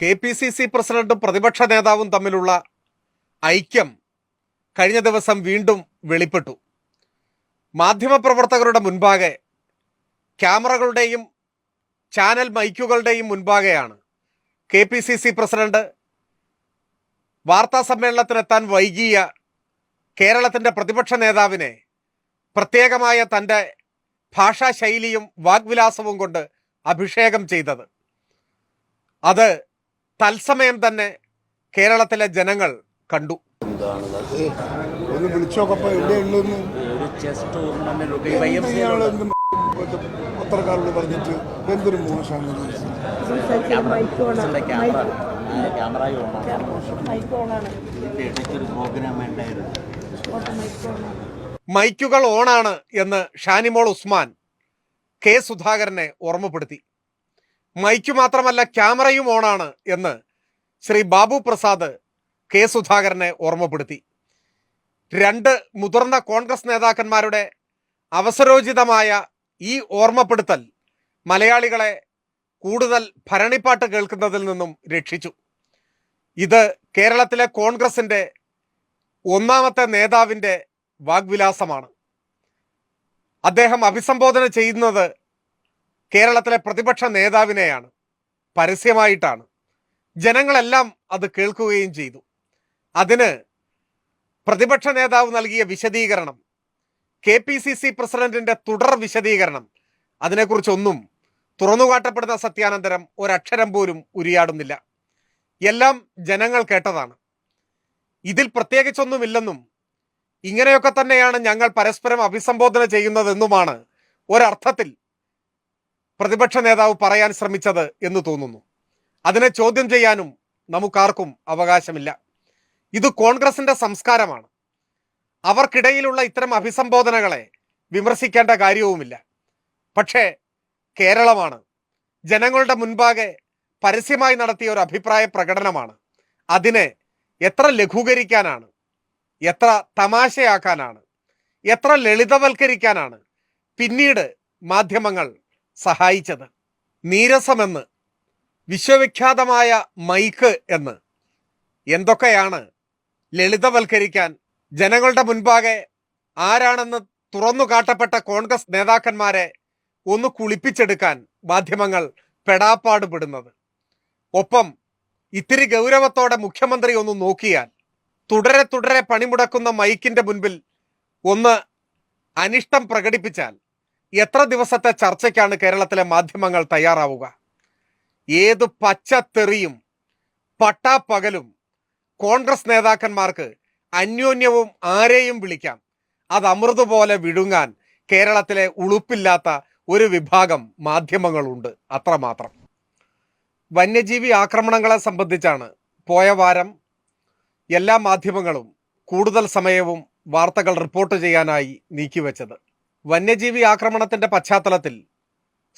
K P C C പ്രസിഡന്റും പ്രതിപക്ഷ നേതാവും തമ്മിലുള്ള ഐക്യം കഴിഞ്ഞ ദിവസം വീണ്ടും വെളിപ്പെട്ടു. മാധ്യമപ്രവർത്തകരുടെ മുൻപാകെ ക്യാമറകളുടെയും ചാനൽ മൈക്കുകളുടെയും മുൻപാകെയാണ് K P C C president വാർത്താ സമ്മേളനത്തിനെത്താൻ വൈകിയ കേരളത്തിന്റെ പ്രതിപക്ഷ നേതാവിനെ പ്രത്യേകമായ തന്റെ ഭാഷാശൈലിയും വാഗ്വിലാസവും കൊണ്ട് അഭിഷേകം ചെയ്തത്. അത് തത്സമയം തന്നെ കേരളത്തിലെ ജനങ്ങൾ കണ്ടു. വിളിച്ചോക്കപ്പോ ഒരു chess tournament Y M C ഇയാൾ എന്തും പത്രക്കാരോട് പറഞ്ഞിട്ട് എന്തൊരു മോശമാണ് മൈക്കുകൾ ഓണാണ് എന്ന് ഷാനിമോൾ ഉസ്മാൻ കെ സുധാകരനെ ഓർമ്മപ്പെടുത്തി. മൈക്കു മാത്രമല്ല ക്യാമറയും ഓണാണ് എന്ന് ശ്രീ ബാബു പ്രസാദ് കെ സുധാകരനെ ഓർമ്മപ്പെടുത്തി. രണ്ട് മുതിർന്ന കോൺഗ്രസ് നേതാക്കന്മാരുടെ അവസരോചിതമായ ഈ ഓർമ്മപ്പെടുത്തൽ മലയാളികളെ കൂടുതൽ ഭരണിപ്പാട്ട് കേൾക്കുന്നതിൽ നിന്നും രക്ഷിച്ചു. ഇത് കേരളത്തിലെ കോൺഗ്രസിന്റെ ഒന്നാമത്തെ നേതാവിന്റെ വാഗ്വിലാസമാണ്. അദ്ദേഹം അഭിസംബോധന ചെയ്യുന്നത് കേരളത്തിലെ പ്രതിപക്ഷ നേതാവിനെയാണ്. പരസ്യമായിട്ടാണ്. ജനങ്ങളെല്ലാം അത് കേൾക്കുകയും ചെയ്തു. അതിന് പ്രതിപക്ഷ നേതാവ് നൽകിയ വിശദീകരണം കെ പി സി സി പ്രസിഡന്റിന്റെ തുടർ വിശദീകരണം അതിനെക്കുറിച്ചൊന്നും തുറന്നുകാട്ടപ്പെടുന്ന സത്യാനന്തരം ഒരക്ഷരം പോലും ഉരിയാടുന്നില്ല. എല്ലാം ജനങ്ങൾ കേട്ടതാണ്. ഇതിൽ പ്രത്യേകിച്ചൊന്നുമില്ലെന്നും ഇങ്ങനെയൊക്കെ തന്നെയാണ് ഞങ്ങൾ പരസ്പരം അഭിസംബോധന ചെയ്യുന്നതെന്നുമാണ് ഒരർത്ഥത്തിൽ പ്രതിപക്ഷ നേതാവ് പറയാൻ ശ്രമിച്ചത് എന്ന് തോന്നുന്നു. അതിനെ ചോദ്യം ചെയ്യാനും നമുക്കാർക്കും അവകാശമില്ല. ഇത് കോൺഗ്രസിന്റെ സംസ്കാരമാണ്. അവർക്കിടയിലുള്ള ഇത്തരം അഭിസംബോധനകളെ വിമർശിക്കേണ്ട കാര്യവുമില്ല. പക്ഷേ കേരളമാണ് ജനങ്ങളുടെ മുൻപാകെ പരസ്യമായി നടത്തിയ ഒരു അഭിപ്രായ പ്രകടനമാണ്. അതിനെ എത്ര ലഘൂകരിക്കാനാണ്? എത്ര തമാശയാക്കാനാണ്? എത്ര ലളിതവൽക്കരിക്കാനാണ്? പിന്നീട് മാധ്യമങ്ങൾ സഹായിച്ചത്. നീരസമെന്ന്. വിശ്വവിഖ്യാതമായ മൈക്ക് എന്ന്. എന്തൊക്കെയാണ് ലളിതവൽക്കരിക്കാൻ? ജനങ്ങളുടെ മുൻപാകെ ആരാണെന്ന് തുറന്നു കാട്ടപ്പെട്ട കോൺഗ്രസ് നേതാക്കന്മാരെ ഒന്ന് കുളിപ്പിച്ചെടുക്കാൻ മാധ്യമങ്ങൾ പെടാപ്പാടുപെടുന്നത്. ഒപ്പം ഇത്തിരി ഗൗരവത്തോടെ മുഖ്യമന്ത്രി ഒന്ന് നോക്കിയാൽ തുടരെ തുടരെ പണിമുടക്കുന്ന മൈക്കിന്റെ മുൻപിൽ ഒന്ന് അനിഷ്ടം പ്രകടിപ്പിച്ചാൽ എത്ര ദിവസത്തെ ചർച്ചയ്ക്കാണ് കേരളത്തിലെ മാധ്യമങ്ങൾ തയ്യാറാവുക? ഏത് പച്ചത്തെറിയും പട്ടാപ്പകലും കോൺഗ്രസ് നേതാക്കന്മാർക്ക് അന്യോന്യവും ആരെയും വിളിക്കാം? അത് അമൃത് പോലെ വിഴുങ്ങാൻ കേരളത്തിലെ ഉളുപ്പില്ലാത്ത ഒരു വിഭാഗം മാധ്യമങ്ങളുണ്ട് അത്രമാത്രം. വന്യജീവി ആക്രമണങ്ങളെ സംബന്ധിച്ചാണ് പോയ വാരം എല്ലാ മാധ്യമങ്ങളും കൂടുതൽ സമയവും വാർത്തകൾ റിപ്പോർട്ട് ചെയ്യാനായി നീക്കിവെച്ചത്. വന്യജീവി ആക്രമണത്തിന്റെ പശ്ചാത്തലത്തിൽ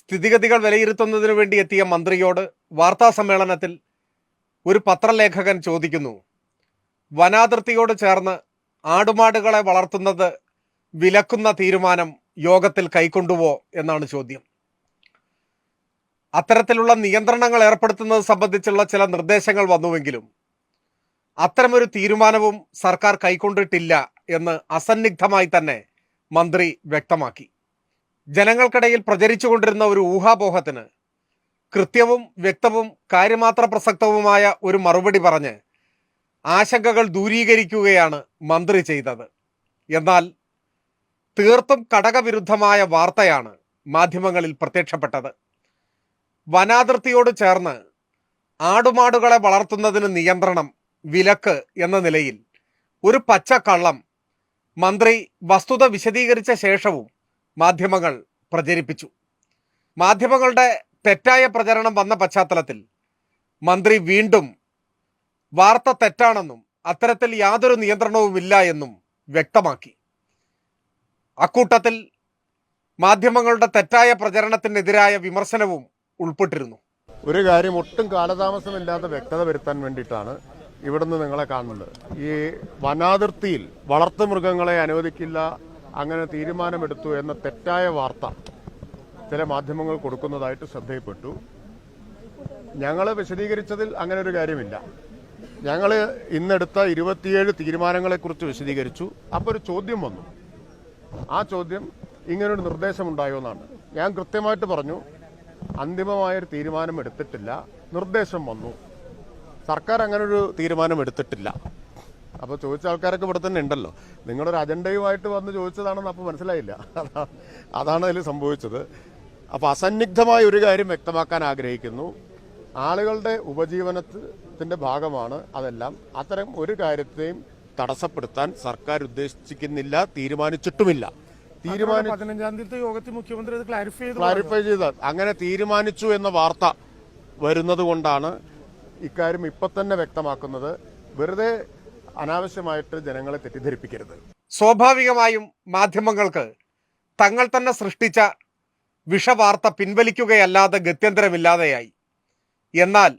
സ്ഥിതിഗതികൾ വിലയിരുത്തുന്നതിനു വേണ്ടി എത്തിയ മന്ത്രിയോട് വാർത്താ സമ്മേളനത്തിൽ ഒരു പത്രലേഖകൻ ചോദിക്കുന്നു. വനാതിർത്തിയോട് ചേർന്ന് ആടുമാടുകളെ വളർത്തുന്നത് വിലക്കുന്ന തീരുമാനം യോഗത്തിൽ കൈക്കൊണ്ടുവോ എന്നാണ് ചോദ്യം. അത്തരത്തിലുള്ള നിയന്ത്രണങ്ങൾ ഏർപ്പെടുത്തുന്നത് സംബന്ധിച്ചുള്ള ചില നിർദ്ദേശങ്ങൾ വന്നുവെങ്കിലും അത്തരമൊരു തീരുമാനവും സർക്കാർ കൈക്കൊണ്ടിട്ടില്ല എന്ന് അസന്നിഗ്ധമായി തന്നെ മന്ത്രി വ്യക്തമാക്കി. ജനങ്ങൾക്കിടയിൽ പ്രചരിച്ചുകൊണ്ടിരുന്ന ഒരു ഊഹാപോഹത്തിന് കൃത്യവും വ്യക്തവും കാര്യമാത്ര പ്രസക്തവുമായ ഒരു മറുപടി പറഞ്ഞ് ആശങ്കകൾ ദൂരീകരിക്കുകയാണ് മന്ത്രി ചെയ്തത്. എന്നാൽ തീർത്തും കടകവിരുദ്ധമായ വാർത്തയാണ് മാധ്യമങ്ങളിൽ പ്രത്യക്ഷപ്പെട്ടത്. വനാതിർത്തിയോട് ചേർന്ന് ആടുമാടുകളെ വളർത്തുന്നതിന് നിയന്ത്രണം വിലക്ക് എന്ന നിലയിൽ ഒരു പച്ചക്കള്ളം മന്ത്രി വസ്തുത വിശദീകരിച്ച ശേഷവും മാധ്യമങ്ങൾ പ്രചരിപ്പിച്ചു. മാധ്യമങ്ങളുടെ തെറ്റായ പ്രചരണം വന്ന പശ്ചാത്തലത്തിൽ മന്ത്രി വീണ്ടും വാർത്ത തെറ്റാണെന്നും അത്തരത്തിൽ യാതൊരു നിയന്ത്രണവുമില്ല എന്നും വ്യക്തമാക്കി. അക്കൂട്ടത്തിൽ മാധ്യമങ്ങളുടെ തെറ്റായ പ്രചരണത്തിനെതിരായ വിമർശനവും ഉൾപ്പെട്ടിരുന്നു. ഒരു കാര്യം ഒട്ടും കാലതാമസമില്ലാതെ വ്യക്തത വരുത്താൻ വേണ്ടിയിട്ടാണ് ഇവിടുന്ന് നിങ്ങളെ കാണുന്നത് ഈ വനാതിർത്തിയിൽ വളർത്തുമൃഗങ്ങളെ അനുവദിക്കില്ല അങ്ങനെ തീരുമാനമെടുത്തു എന്ന തെറ്റായ വാർത്ത ചില മാധ്യമങ്ങൾ കൊടുക്കുന്നതായിട്ട് ശ്രദ്ധയിൽപ്പെട്ടു. ഞങ്ങൾ വിശദീകരിച്ചതിൽ അങ്ങനെ ഒരു കാര്യമില്ല. ഞങ്ങൾ ഇന്നെടുത്ത ഇരുപത്തിയേഴ് തീരുമാനങ്ങളെക്കുറിച്ച് വിശദീകരിച്ചു. അപ്പോൾ ഒരു ചോദ്യം വന്നു. ആ ചോദ്യം ഇങ്ങനൊരു നിർദ്ദേശമുണ്ടായോ എന്നാണ് ഞാൻ കൃത്യമായിട്ട് പറഞ്ഞു അന്തിമമായൊരു തീരുമാനം എടുത്തിട്ടില്ല നിർദ്ദേശം വന്നു. സർക്കാർ അങ്ങനെ ഒരു തീരുമാനം എടുത്തിട്ടില്ല അപ്പോൾ ചോദിച്ച ആൾക്കാരൊക്കെ ഇവിടെ തന്നെ ഉണ്ടല്ലോ. നിങ്ങളൊരു അജണ്ടയുമായിട്ട് വന്ന് ചോദിച്ചതാണെന്ന് അപ്പോൾ മനസ്സിലായില്ല. അതാണ് അതിൽ സംഭവിച്ചത്. അപ്പോൾ അസന്നിഗ്ധമായ ഒരു കാര്യം വ്യക്തമാക്കാൻ ആഗ്രഹിക്കുന്നു. ആളുകളുടെ ഉപജീവനത്തിന്റെ ഭാഗമാണ് അതെല്ലാം. അത്തരം ഒരു കാര്യത്തെയും തടസ്സപ്പെടുത്താൻ സർക്കാർ ഉദ്ദേശിക്കുന്നില്ല തീരുമാനിച്ചിട്ടുമില്ല. തീരുമാനി പതിനഞ്ചാം തീയതി യോഗത്തിൽ മുഖ്യമന്ത്രി ക്ലാരിഫൈ ചെയ്ത അങ്ങനെ തീരുമാനിച്ചു എന്ന വാർത്ത വരുന്നത് കൊണ്ടാണ് ഇക്കാര്യം ഇപ്പൊ തന്നെ വ്യക്തമാക്കുന്നത് വെറുതെ അനാവശ്യമായിട്ട് ജനങ്ങളെ തെറ്റിദ്ധരിപ്പിക്കരുത്. സ്വാഭാവികമായും മാധ്യമങ്ങൾക്ക് തങ്ങൾ തന്നെ സൃഷ്ടിച്ച വിഷവാർത്ത പിൻവലിക്കുകയല്ലാതെ ഗത്യന്തരമില്ലാതെയായി. എന്നാൽ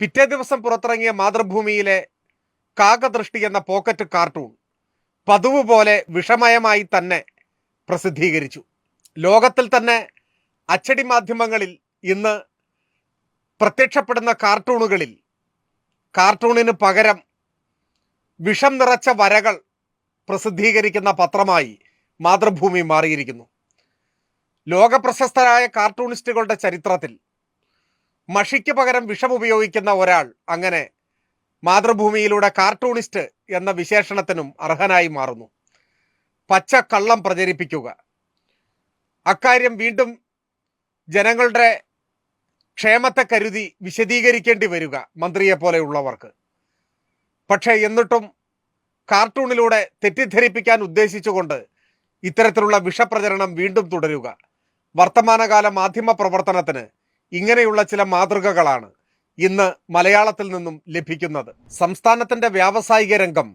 പിറ്റേ ദിവസം പുറത്തിറങ്ങിയ മാതൃഭൂമിയിലെ കാകദൃഷ്ടി എന്ന പോക്കറ്റ് കാർട്ടൂൺ പതിവ് പോലെ വിഷമയമായി തന്നെ പ്രസിദ്ധീകരിച്ചു. ലോകത്തിൽ തന്നെ അച്ചടി മാധ്യമങ്ങളിൽ ഇന്ന് പ്രത്യക്ഷപ്പെടുന്ന കാർട്ടൂണുകളിൽ കാർട്ടൂണിന് പകരം വിഷം നിറച്ച വരകൾ പ്രസിദ്ധീകരിക്കുന്ന പത്രമായി മാതൃഭൂമി മാറിയിരിക്കുന്നു. ലോകപ്രശസ്തരായ കാർട്ടൂണിസ്റ്റുകളുടെ ചരിത്രത്തിൽ മഷിക്ക് പകരം വിഷം ഉപയോഗിക്കുന്ന ഒരാൾ അങ്ങനെ മാതൃഭൂമിയിലൂടെ കാർട്ടൂണിസ്റ്റ് എന്ന വിശേഷണത്തിനും അർഹനായി മാറുന്നു. പച്ച കള്ളം പ്രചരിപ്പിക്കുക. അക്കാര്യം വീണ്ടും ജനങ്ങളുടെ ക്ഷേമത്തെ കരുതി വിശദീകരിക്കേണ്ടി വരിക മന്ത്രിയെ പോലെയുള്ളവർക്ക് പക്ഷേ എന്നിട്ടും കാർട്ടൂണിലൂടെ തെറ്റിദ്ധരിപ്പിക്കാൻ ഉദ്ദേശിച്ചുകൊണ്ട് ഇത്തരത്തിലുള്ള വിഷപ്രചരണം വീണ്ടും തുടരുക. വർത്തമാനകാല മാധ്യമ പ്രവർത്തനത്തിന് ഇങ്ങനെയുള്ള ചില മാതൃകകളാണ് ഇന്ന് മലയാളത്തിൽ നിന്നും ലഭിക്കുന്നത്. സംസ്ഥാനത്തിന്റെ വ്യാവസായിക രംഗം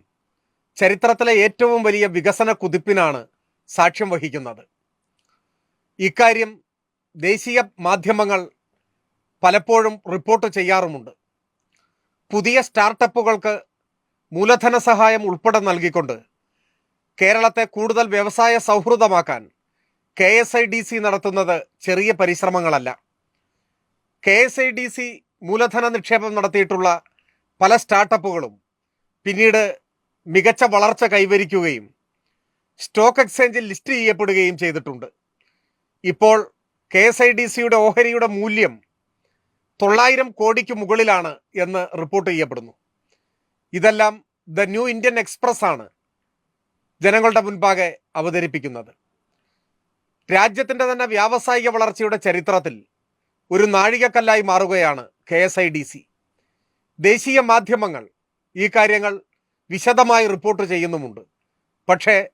ചരിത്രത്തിലെ ഏറ്റവും വലിയ വികസന കുതിപ്പിനാണ് സാക്ഷ്യം വഹിക്കുന്നത്. ഇക്കാര്യം ദേശീയ മാധ്യമങ്ങൾ പലപ്പോഴും റിപ്പോർട്ട് ചെയ്യാറുമുണ്ട്. പുതിയ സ്റ്റാർട്ടപ്പുകൾക്ക് മൂലധന സഹായം ഉൾപ്പെടെ നൽകിക്കൊണ്ട് കേരളത്തെ കൂടുതൽ വ്യവസായ സൗഹൃദമാക്കാൻ K S I D C നടത്തുന്നത് ചെറിയ പരിശ്രമങ്ങളല്ല. K S I D C മൂലധന നിക്ഷേപം നടത്തിയിട്ടുള്ള പല സ്റ്റാർട്ടപ്പുകളും പിന്നീട് മികച്ച വളർച്ച കൈവരിക്കുകയും സ്റ്റോക്ക് എക്സ്ചേഞ്ചിൽ ലിസ്റ്റ് ചെയ്യപ്പെടുകയും ചെയ്തിട്ടുണ്ട്. ഇപ്പോൾ കെ എസ് ഐ ഡി സിയുടെ ഓഹരിയുടെ മൂല്യം തൊള്ളായിരം കോടിക്ക് മുകളിലാണ് എന്ന് റിപ്പോർട്ട് ചെയ്യപ്പെടുന്നു. ഇതെല്ലാം ദ ന്യൂ ഇന്ത്യൻ എക്സ്പ്രസ് ആണ് ജനങ്ങളുടെ മുൻപാകെ അവതരിപ്പിക്കുന്നത്. രാജ്യത്തിന്റെ തന്നെ വ്യാവസായിക വളർച്ചയുടെ ചരിത്രത്തിൽ ഒരു നാഴികക്കല്ലായി മാറുകയാണ് K S I D C. ദേശീയ മാധ്യമങ്ങൾ ഈ കാര്യങ്ങൾ വിശദമായി റിപ്പോർട്ട് ചെയ്യുന്നുമുണ്ട്. പക്ഷേ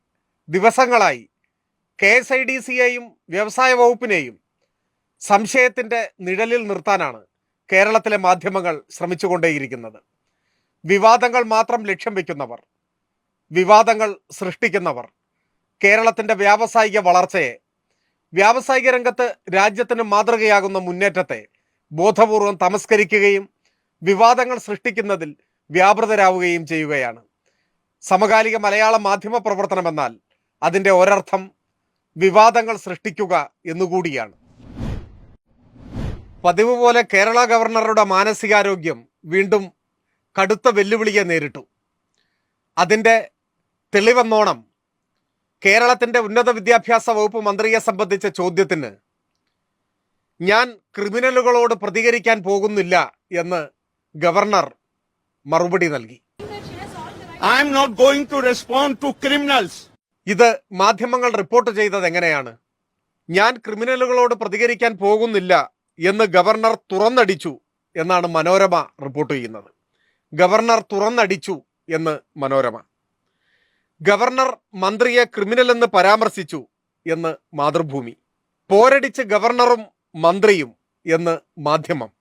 ദിവസങ്ങളായി കെ എസ് ഐ ഡി സിയെയും വ്യവസായ വകുപ്പിനെയും സംശയത്തിന്റെ നിഴലിൽ നിർത്താനാണ് കേരളത്തിലെ മാധ്യമങ്ങൾ ശ്രമിച്ചുകൊണ്ടേയിരിക്കുന്നത്. വിവാദങ്ങൾ മാത്രം ലക്ഷ്യം വെക്കുന്നവർ വിവാദങ്ങൾ സൃഷ്ടിക്കുന്നവർ കേരളത്തിന്റെ വ്യാവസായിക വളർച്ചയെ വ്യാവസായിക രംഗത്ത് രാജ്യത്തിന് മാതൃകയാകുന്ന മുന്നേറ്റത്തെ ബോധപൂർവം തമസ്കരിക്കുകയും വിവാദങ്ങൾ സൃഷ്ടിക്കുന്നതിൽ വ്യാപൃതരാവുകയും ചെയ്യുകയാണ്. സമകാലിക മലയാള മാധ്യമ പ്രവർത്തനം എന്നാൽ അതിന്റെ ഒരർത്ഥം വിവാദങ്ങൾ സൃഷ്ടിക്കുക എന്നുകൂടിയാണ്. പതിവ് പോലെ കേരള ഗവർണറുടെ മാനസികാരോഗ്യം വീണ്ടും കടുത്ത വെല്ലുവിളിയെ നേരിട്ടു. അതിന്റെ തെളിവെന്നോണം കേരളത്തിന്റെ ഉന്നത വിദ്യാഭ്യാസ വകുപ്പ് മന്ത്രിയെ സംബന്ധിച്ച ചോദ്യത്തിന് ഞാൻ ക്രിമിനലുകളോട് പ്രതികരിക്കാൻ പോകുന്നില്ല എന്ന് ഗവർണർ മറുപടി നൽകി. I not going to to criminals ഇത് മാധ്യമങ്ങൾ റിപ്പോർട്ട് ചെയ്തത് എങ്ങനെയാണ് ഞാൻ ക്രിമിനലുകളോട് പ്രതികരിക്കാൻ പോകുന്നില്ല എന്ന് ഗവർണർ തുറന്നടിച്ചു എന്നാണ് മനോരമ റിപ്പോർട്ട് ചെയ്യുന്നത്. ഗവർണർ തുറന്നടിച്ചു എന്ന് മനോരമ. ഗവർണർ മന്ത്രിയെ ക്രിമിനൽ എന്ന് പരാമർശിച്ചു എന്ന് മാതൃഭൂമി. പോരടിച്ച് ഗവർണറും മന്ത്രിയും എന്ന് മാധ്യമം.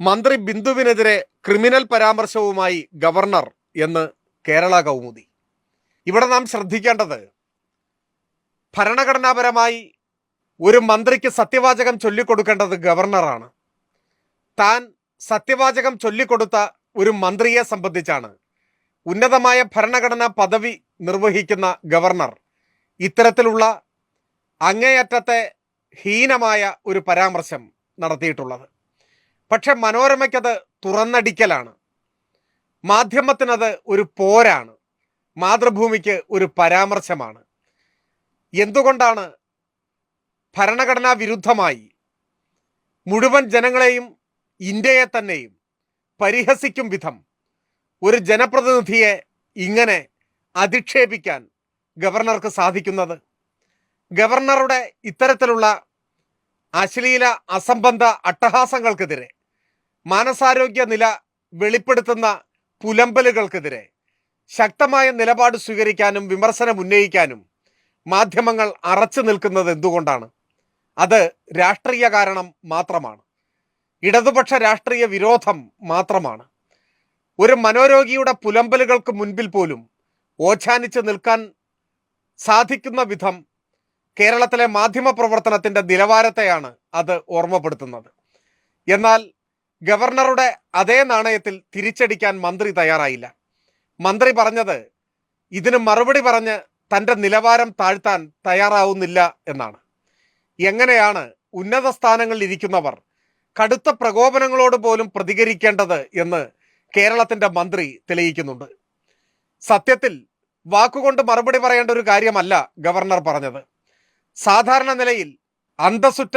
മന്ത്രി ബിന്ദുവിനെതിരെ ക്രിമിനൽ പരാമർശവുമായി ഗവർണർ എന്ന് കേരള കൗമുദി. ഇവിടെ നാം ശ്രദ്ധിക്കേണ്ടത് ഭരണഘടനാപരമായി ഒരു മന്ത്രിക്ക് സത്യവാചകം ചൊല്ലിക്കൊടുക്കേണ്ടത് ഗവർണറാണ്. താൻ സത്യവാചകം ചൊല്ലിക്കൊടുത്ത ഒരു മന്ത്രിയെ സംബന്ധിച്ചാണ്. ഉന്നതമായ ഭരണഘടനാ പദവി നിർവഹിക്കുന്ന ഗവർണർ. ഇത്തരത്തിലുള്ള അങ്ങേയറ്റത്തെ ഹീനമായ ഒരു പരാമർശം നടത്തിയിട്ടുള്ളത്. പക്ഷെ മനോരമയ്ക്കത് തുറന്നടിക്കലാണ്. മാധ്യമത്തിനത് ഒരു പോരാണ്. മാതൃഭൂമിക്ക് ഒരു പരാമർശമാണ്. എന്തുകൊണ്ടാണ് ഭരണഘടനാ വിരുദ്ധമായി മുഴുവൻ ജനങ്ങളെയും ഇന്ത്യയെ തന്നെയും പരിഹസിക്കും വിധം ഒരു ജനപ്രതിനിധിയെ ഇങ്ങനെ അധിക്ഷേപിക്കാൻ ഗവർണർക്ക് സാധിക്കുന്നത് ഗവർണറുടെ ഇത്തരത്തിലുള്ള അശ്ലീല അസംബന്ധ അട്ടഹാസങ്ങൾക്കെതിരെ മാനസാരോഗ്യ നില വെളിപ്പെടുത്തുന്ന പുലമ്പലുകൾക്കെതിരെ ശക്തമായ നിലപാട് സ്വീകരിക്കാനും വിമർശനം ഉന്നയിക്കാനും മാധ്യമങ്ങൾ അറച്ചു നിൽക്കുന്നത് എന്തുകൊണ്ടാണ്? അത് രാഷ്ട്രീയ കാരണം മാത്രമാണ്. ഇടതുപക്ഷ രാഷ്ട്രീയ വിരോധം മാത്രമാണ്. ഒരു മനോരോഗിയുടെ പുലമ്പലുകൾക്ക് മുൻപിൽ പോലും ഓച്ഛാനിച്ച് നിൽക്കാൻ സാധിക്കുന്ന വിധം കേരളത്തിലെ മാധ്യമ പ്രവർത്തനത്തിന്റെ നിലവാരത്തെയാണ് അത് ഓർമ്മപ്പെടുത്തുന്നത്. എന്നാൽ ഗവർണറുടെ അതേ നാണയത്തിൽ തിരിച്ചടിക്കാൻ മന്ത്രി തയ്യാറായില്ല. മന്ത്രി പറഞ്ഞത് ഇതിന് മറുപടി പറഞ്ഞ് തന്റെ നിലവാരം താഴ്ത്താൻ തയ്യാറാവുന്നില്ല എന്നാണ്. എങ്ങനെയാണ് ഉന്നത സ്ഥാനങ്ങളിൽ ഇരിക്കുന്നവർ കടുത്ത പ്രകോപനങ്ങളോട് പോലും പ്രതികരിക്കേണ്ടത് എന്ന് കേരളത്തിന്റെ മന്ത്രി തെളിയിക്കുന്നുണ്ട്. സത്യത്തിൽ വാക്കുകൊണ്ട് മറുപടി പറയേണ്ട ഒരു കാര്യമല്ല ഗവർണർ പറഞ്ഞത്. സാധാരണ നിലയിൽ അന്തസുറ്റ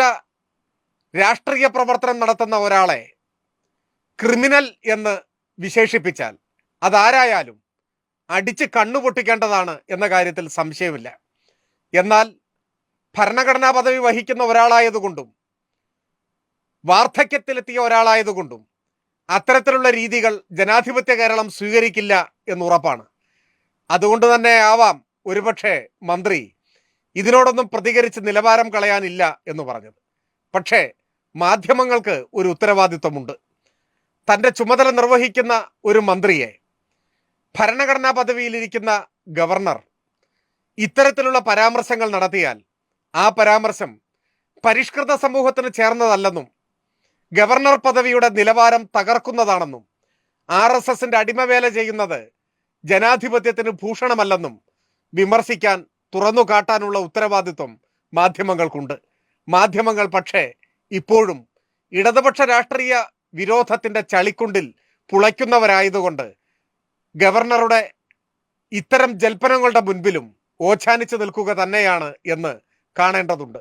രാഷ്ട്രീയ പ്രവർത്തനം നടത്തുന്ന ഒരാളെ ക്രിമിനൽ എന്ന് വിശേഷിപ്പിച്ചാൽ അതാരായാലും അടിച്ച് കണ്ണുപൊട്ടിക്കേണ്ടതാണ് എന്ന കാര്യത്തിൽ സംശയമില്ല. എന്നാൽ ഭരണഘടനാ പദവി വഹിക്കുന്ന ഒരാളായതുകൊണ്ടും വാർദ്ധക്യത്തിലെത്തിയ ഒരാളായതുകൊണ്ടും അത്തരത്തിലുള്ള രീതികൾ ജനാധിപത്യ കേരളം സ്വീകരിക്കില്ല എന്നുറപ്പാണ് അതുകൊണ്ട് തന്നെ ആവാം ഒരുപക്ഷെ മന്ത്രി ഇതിനോടൊന്നും പ്രതികരിച്ച് നിലവാരം കളയാനില്ല എന്ന് പറഞ്ഞത്. പക്ഷേ മാധ്യമങ്ങൾക്ക് ഒരു ഉത്തരവാദിത്വമുണ്ട്. തന്റെ ചുമതല നിർവഹിക്കുന്ന ഒരു മന്ത്രിയെ ഭരണഘടനാ പദവിയിലിരിക്കുന്ന ഗവർണർ ഇത്തരത്തിലുള്ള പരാമർശങ്ങൾ നടത്തിയാൽ ആ പരാമർശം പരിഷ്കൃത സമൂഹത്തിന് ചേർന്നതല്ലെന്നും ഗവർണർ പദവിയുടെ നിലവാരം തകർക്കുന്നതാണെന്നും ആർ എസ് എസിന്റെ അടിമവേല ചെയ്യുന്നത് ജനാധിപത്യത്തിന് ഭൂഷണമല്ലെന്നും വിമർശിക്കാൻ തുറന്നു കാട്ടാനുള്ള ഉത്തരവാദിത്വം മാധ്യമങ്ങൾക്കുണ്ട്. മാധ്യമങ്ങൾ പക്ഷേ ഇപ്പോഴും ഇടതുപക്ഷ രാഷ്ട്രീയ വിരോധത്തിന്റെ ചളിക്കുണ്ടിൽ പുളയ്ക്കുന്നവരായതുകൊണ്ട് ഗവർണറുടെ ഇത്തരം ജൽപ്പനങ്ങളുടെ മുൻപിലും ഓച്ഛാനിച്ചു നിൽക്കുക തന്നെയാണ് എന്ന് കാണേണ്ടതുണ്ട്.